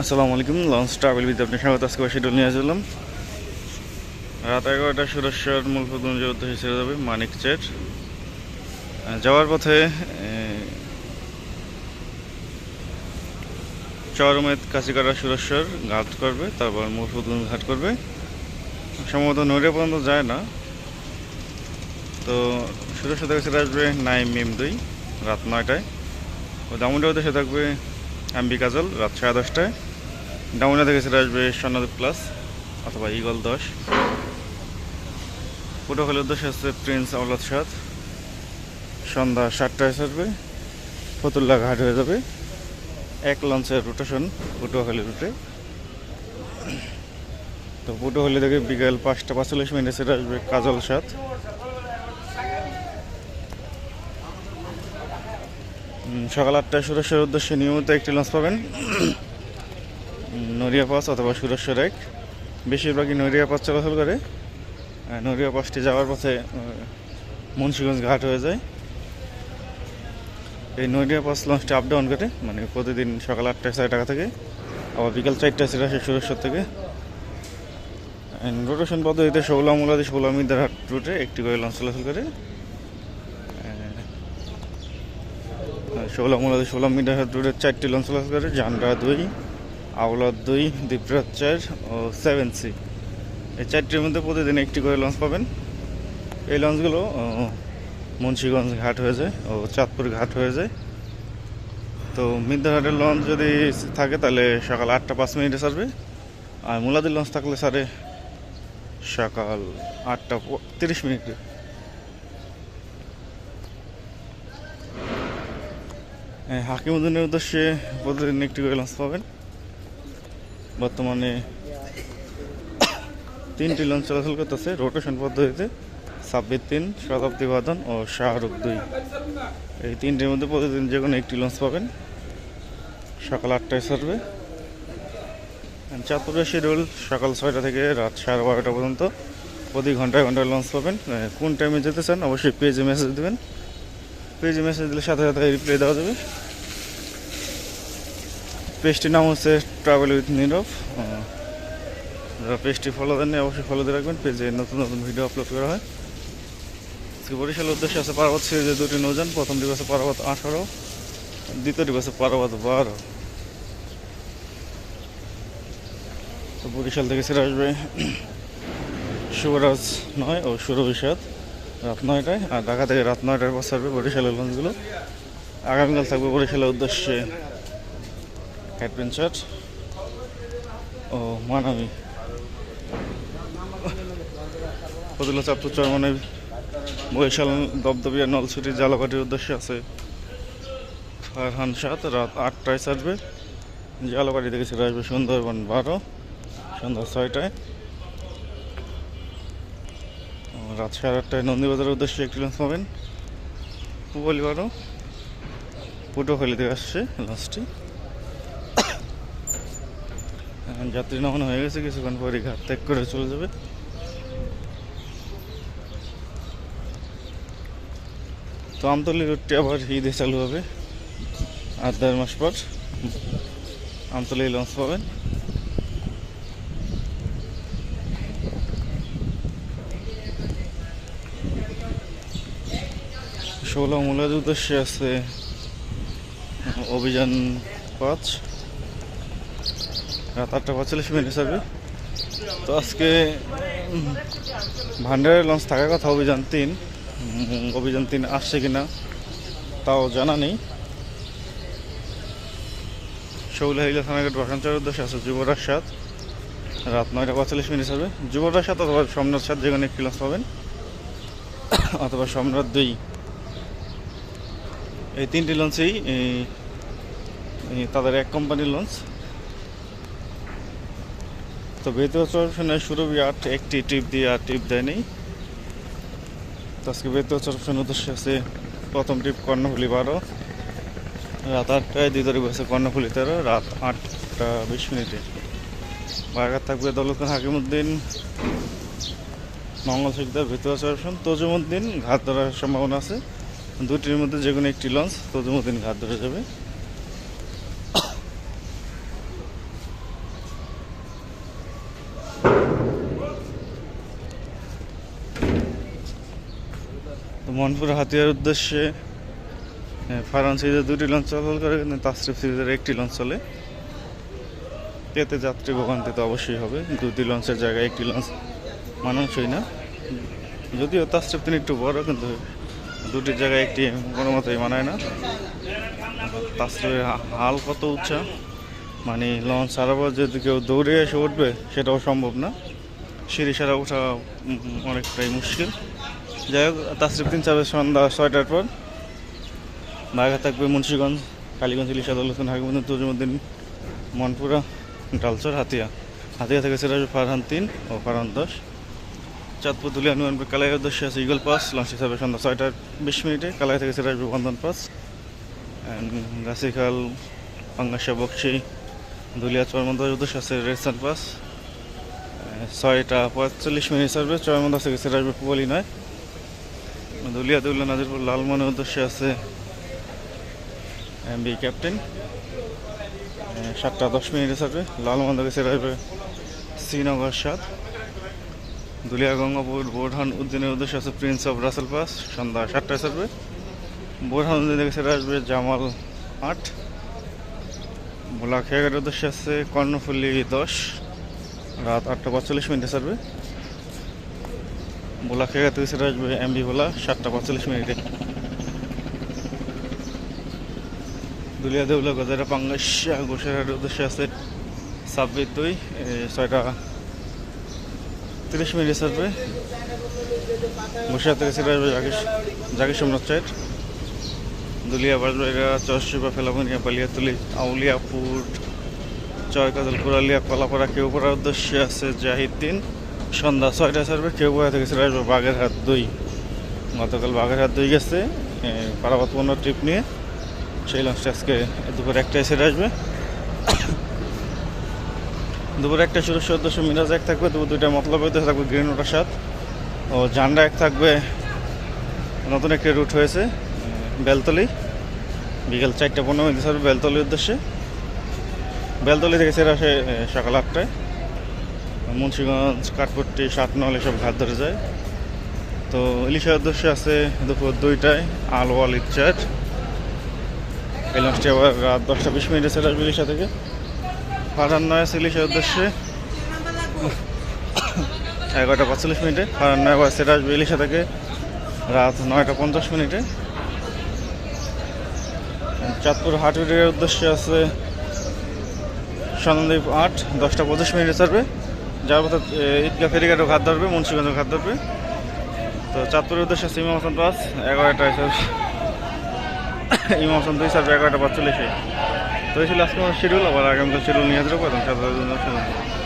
আসসালামু আলাইকুম launch travel বিতে আপনি স্বাগত। আজকে শিডিউল নিয়ে আসলাম রাত এগারোটা সুরেশ্বর মূল প্রদঞ্জের উদ্দেশ্যে ছেড়ে যাবে মানিক চেট যাওয়ার পথে চরমেদ কাছিকাটা সুরেশ্বর ঘাট করবে, তারপর মূল প্রদঞ্জ ঘাট করবে। সম্ভবত নড়িয়া পর্যন্ত যায় না। তো সুরেশ্বর থেকে ছেড়ে আসবে নাইম মিম দুই, রাত নয়টায়। ও দামুন্ডা উদ্দেশ্যে থাকবে এমবি কাজল, রাত সাড়ে দশটায়। ডাউনে থেকে সেটা আসবে স্বর্ণদীপ প্লাস অথবা ইগল দশ। পটুয়াখালীর উদ্দেশ্যে আছে প্রিন্স আওলাদ সাদ। সন্ধ্যা সাতটায় ছাড়বে ফতুল্লা ঘাট হয়ে যাবে। এক লঞ্চের রোটেশন পটুয়াখালী রুটে তো পটুয়াখালী থেকে বিকেল পাঁচটা পাঁচচল্লিশ মিনিটে সেটা আসবে কাজল সাত সকাল আটটায় সুরেশ্বরের উদ্দেশ্যে নিয়মিত একটি লঞ্চ পাবেন। নড়িয়া পাস অথবা সুরেশ্বর এক বেশিরভাগই নড়িয়া পাস চলাচল করে। নড়িয়া পাসটি যাওয়ার পথে মুন্সিগঞ্জ ঘাট হয়ে যায়। এই নড়িয়া পাস লঞ্চটি আপ ডাউন করে মানে প্রতিদিন সকাল আটটায় ছয় টাকা থেকে, আবার বিকাল চারটায় সেটা আসে সুরেশ্বর থেকে। রোটেশন পদ্ধতিতে ষোলা মূলাদি ষোলা মিদারহাট রুটে একটি করে লঞ্চ চলাচল করে। ষোলো মূলত ষোলো মিটার দূরের চারটি লঞ্চ চলাচল করে জানরা দুই। আওলাদ দুই, দীপরাজ চার ও সেভেন সি এই চারটির মধ্যে প্রতিদিন একটি করে লঞ্চ পাবেন। এই লঞ্চগুলো মুন্সিগঞ্জ ঘাট হয়ে যায় ও চাঁদপুর ঘাট হয়ে যায়। তো মিদ্যাহাটের লঞ্চ যদি থাকে তাহলে সকাল আটটা পাঁচ মিনিটে ছাড়বে আর মুলাদির লঞ্চ থাকলে সারে সকাল আটটা তিরিশ মিনিটে। হাকিমুদ্দিনের উদ্দেশ্যে প্রতিদিন একটি করে লঞ্চ পাবেন। বর্তমানে তিনটি লঞ্চ চলাচল করতেছে। রোটেশন পদ্ধতিতে সাব্বির তিন, শতাব্দী বাদন ও শাহরুখ দুই। এই তিনটির মধ্যে প্রতিদিন যে কোনো একটি লঞ্চ পাবেন। সকাল আটটায় ছাড়বে। চাঁদপুরের শিডিউল সকাল ছয়টা থেকে রাত সাড়ে বারোটা পর্যন্ত। প্রতি ঘন্টায় ঘন্টায় লঞ্চ পাবেন। কোন টাইমে যেতে চান, অবশ্যই পেজে মেসেজ দেবেন। পেজে মেসেজ দিলে সাথে সাথে রিপ্লাই দেওয়া যাবে। পেজটির নাম হচ্ছে ট্রাভেল উইথ নীরব যারা পেজটি ফলো দেননি অবশ্যই ফলো দিয়ে রাখবেন। পেজে নতুন নতুন ভিডিও আপলোড করা হয়। বরিশালের উদ্দেশ্যে আছে পার্বত সিরিজে দুটি নৌযান। প্রথমটি আছে পার্বত আঠারো দ্বিতীয়টি আছে পার্বত বারো। তো বরিশাল থেকে ছেড়ে আসবে শুভরাজ নয় ও সুরভিষাদ রাত নয়টায়। আর ঢাকা থেকে রাত নয়টার পর ছাড়বে বরিশালের লঞ্চগুলো আগামীকাল থাকবে বরিশালের উদ্দেশ্যে অ্যাডভেঞ্চার ও মানামি ফতুল্লা চাপ্তু চরমনে বরিশাল দবদবিয়া জালাকাটির উদ্দেশ্যে আছে ফারহান সাত রাত আটটায় ছাড়বে জালাকাটি থেকে ছেড়ে আসবে সুন্দরবন বারো, সন্ধ্যা ছয়টায়। রাত সাড়ে আটটায় নন্দীবাজারের উদ্দেশ্যে একটি লঞ্চ পাবেন। পুবলি বারো পটুয়াখালী থেকে আসছে লঞ্চটি যাত্রী নামানো হয়ে গেছে কিছুক্ষণ পরে ঘাট ত্যাগ করে চলে যাবে। তো আমতলি রুটটি আবার ঈদে চালু হবে আর দেড় মাস পর। আমতলি লঞ্চ পাবেন ষোলো মূলের উদ্দেশ্যে আছে অভিযান পাঁচ। রাত আটটা পঁয়তাল্লিশ মিনিট হিসাবে। তো আজকে ভান্ডারের লঞ্চ থাকার কথা অভিযান তিন। অভিযান তিন আসছে কিনা তাও জানা নেই। শৌলাহিলা থানাঘাট বাসাঞ্চার উদ্দেশ্যে আছে যুবরাজ সাত রাত নয়টা পঁয়তাল্লিশ মিনিট হবে যুবরাজ সাত অথবা সম্রাট সাত যেখানে একটি লঞ্চ পাবেন, অথবা সম্রাট দুই। এই তিনটি লঞ্চেই তাদের এক কোম্পানির লঞ্চ তো বেতুয়া চরপশনের সুরভি আট, একটি টিপ দিয়ে আর টিপ দেয়নি। তো আজকে বেতুয়া চরপশন উদ্দেশ্যে আছে প্রথম টিপ, কর্ণফুলি বারো। রাত আটটায় দ্বিতীয় টিপ আছে কর্ণফুলি তেরো, রাত আটটা বিশ মিনিটে। বারঘাট থাকবে দৌলতখান হাকিমুদ্দিন, মঙ্গল শিকদার বেতুয়া চরপশন তজুমুদ্দিন ঘাত ধরার সম্ভাবনা আছে। দুটির মধ্যে যে কোনো একটি লঞ্চ তজুমুদ্দিন ঘাত ধরে যাবে। মনপুর হাতিয়ার উদ্দেশ্যে ফারান সিরিজের দুটি লঞ্চ চলাচল করে, কিন্তু তাসরিফ সিরিজের একটি লঞ্চ চলে। এতে যাত্রী ভোগান্তি তো অবশ্যই হবে, দুটি লঞ্চের জায়গায় একটি লঞ্চ মানুষই না। যদিও তাসরিফ তিনি একটু বড়, কিন্তু দুটির জায়গায় একটি কোনো মতোই মানায় না। তাসরিফের হাল কত উচ্চা মানে লঞ্চ সারাবার যদি কেউ দৌড়ে এসে উঠবে, সেটাও সম্ভব না। সিঁড়ি সারা ওঠা অনেকটাই মুশকিল। যাই হোক, তাসরিফ তিন চাবে সন্ধ্যা ছয়টার পর বাঘা থাকবে মুন্সিগঞ্জ, কালীগঞ্জ ইলিশা দৌলতন হাকিমুদ্দিন মনপুরা, ডালচর, হাতিয়া। হাতিয়া থেকে সেটা ফারহান তিন ও ফারহান দশ। চাঁদপুর দুলিয়া নুয়ানপুর কালাই উদ্দেশ্যে আছে ইগল পাস লঞ্চ হিসাবে সন্ধ্যা ছয়টার বিশ মিনিটে কালাই থেকে সেটা আসবে বন্ধন পাস গাছিখাল পাঙ্গাসা বক্সি দুলিয়া চরমন্দার উদ্দেশ্যে আছে রেসান পাস ছয়টা পঁয়তাল্লিশ মিনিট সার্ভে চরমন্দা থেকে সেটা আসবে পুবলি নয়। দুলিয়া দুলিয়া নাজিরপুর লালমনের উদ্দেশ্যে আছে এমবি ক্যাপ্টেন। সাতটা দশ মিনিটে সার্ভে লালমন থেকে আসবে শ্রীনগর সাত। দুলিয়া গঙ্গাপুর বোরহান উদ্দিনের উদ্দেশ্যে আছে প্রিন্স অফ রাসেল পাস, সন্ধ্যা সাতটায় সার্ভে বোরহান উদ্দিন থেকে সেটা আসবে জামাল আট। ভোলা খেয়াঘাটের উদ্দেশ্যে আছে কর্ণফুলি দশ। রাত আটটা পঁয়তাল্লিশ মিনিটে সার্ভে ভোলা থেকে সেটা আসবে এমবি ভোলা, সাতটা পঁয়তাল্লিশ মিনিটে। দুলিয়া দেউলা গজারা পাঙ্গাসা গোসাইহাটের উদ্দেশ্যে আছে ছাব্বিশ দুই ছয়টা তিরিশ মিনিট সার্ভে গোসাইহাট থেকে সেটা আসবে জাকির সোমনাথ চাইট দুলিয়া বাজবাইরা চরশিবা ফেলামনিয়া পালিয়াতুলি আউলিয়াপুর চয়কাজল কুরালিয়া কলাপাড়া, কেউপাড়ার উদ্দেশ্যে আছে জাহিদ্দিন। সন্ধ্যা ছয়টা কেউ কেউপাড়া থেকে সেটা আসবে বাগেরহাট দুই। গতকাল বাগেরহাট দুই গেছে পারাবত ট্রিপ নিয়ে। সেই লঞ্চটা আজকে দুপুর একটায় সেরে আসবে। দুপুর একটা শুরু, চোদ্দোশো মিরাজ এক থাকবে, দুপুর দুইটা মতলব থাকবে গ্রিন ওটার সাত ও, জান্ডা এক থাকবে, নতুন একটি রুট হয়েছে বেলতলি। বিকেল চারটে পনেরো মিনিট আসবে বেলতলির উদ্দেশ্যে। বেলতলি থেকে সেরে আসে সকাল আটটায়। মুন্সিগঞ্জ, কাঠপট্টি সাত নল এসব ঘাট ধরে যায়। তো ইলিশার উদ্দেশ্যে আছে দুপুর দুইটায় আলওয়াল ইচ্ছার এই আবার রাত দশটা বিশ মিনিটে ছেড়ে আসবে ইলিশা থেকে। ফারান নয় আছে ইলিশার উদ্দেশ্যে। এগারোটা পাঁচচল্লিশ মিনিটে ফারান নয় আবার সেটা আসবে ইলিশা থেকে রাত নয়টা পঞ্চাশ মিনিটে। চাঁদপুর হাটুরির উদ্দেশ্যে আছে সন্দীপ আট, দশটা পঁচিশ মিনিটে ছাড়বে যার এ, ঈদগাহ ফেরিঘাটও ঘাট ধরবে মুন্সিগঞ্জও ঘাত ধরবে। তো চাঁদপুরের উদ্দেশ্যে আছে ইমাম হাসান এগারোটা এগারোটায় ইমাম হাসান দুই সার্ভে এগারোটা পাঁচচল্লিশে তো এই ছিল আজকে আমার শিডিউল আবার আগামীকাল শিডিউল নিয়ে আসব সাথে